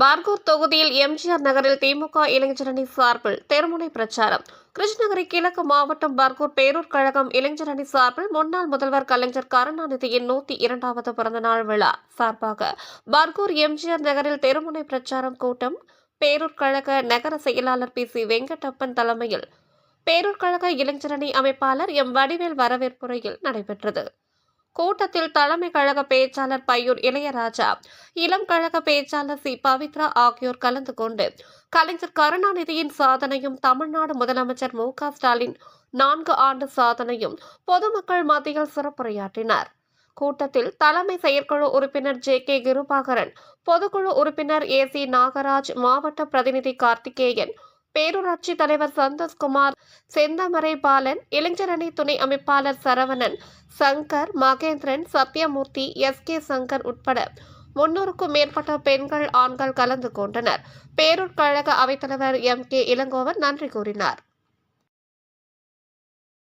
பார்கூர் தொகுதியில் எம்ஜிஆர் நகரில் திமுக இளைஞரணி சார்பில் தெருமுனை பிரச்சாரம். கிருஷ்ணகிரி கிழக்கு மாவட்டம் பர்கூர் பேரூர் கழகம் இளைஞரணி சார்பில் முன்னாள் முதல்வர் கலைஞர் கருணாநிதியின் நூத்தி இரண்டாவது பிறந்தநாள் விழா சார்பாக பர்கூர் எம்ஜிஆர் நகரில் தெருமுனை பிரச்சாரம் கூட்டம் பேரூர் கழக நகர செயலாளர் பி. சி. வெங்கடப்பன் தலைமையில். பேரூர் கழக இளைஞரணி அமைப்பாளர் எம். வடிவேல் வரவேற்புரையில் நடைபெற்றது. கூட்டத்தில் தலைமை கழக பேச்சாளர் பையூர் இளையராஜா இளம் கழக பேச்சாளர் சி. பவித்ரா ஆகியோர் கலந்து கொண்டு கலைஞர் கருணாநிதியின் சாதனையும் தமிழ்நாடு முதலமைச்சர் மு. ஸ்டாலின் நான்கு ஆண்டு சாதனையும் பொதுமக்கள் மத்தியில் சிறப்புரையாற்றினார். கூட்டத்தில் தலைமை செயற்குழு உறுப்பினர் ஜே. கே. கிருபாகரன் பொதுக்குழு உறுப்பினர் ஏ. சி. நாகராஜ் மாவட்ட பிரதிநிதி கார்த்திகேயன் பேரூராட்சி தலைவர் சந்தோஷ்குமார் செந்தமரை பாலன் இளைஞரணி துணை அமைப்பாளர் சரவணன் சங்கர் மகேந்திரன் சத்யமூர்த்தி எஸ் கே சங்கர் உட்பட முன்னூறுக்கும் மேற்பட்ட பெண்கள் ஆண்கள் கலந்து கொண்டனர். பேரூர் கழக அவைத்தலைவர் எம் கே இளங்கோவன் நன்றி கூறினார்.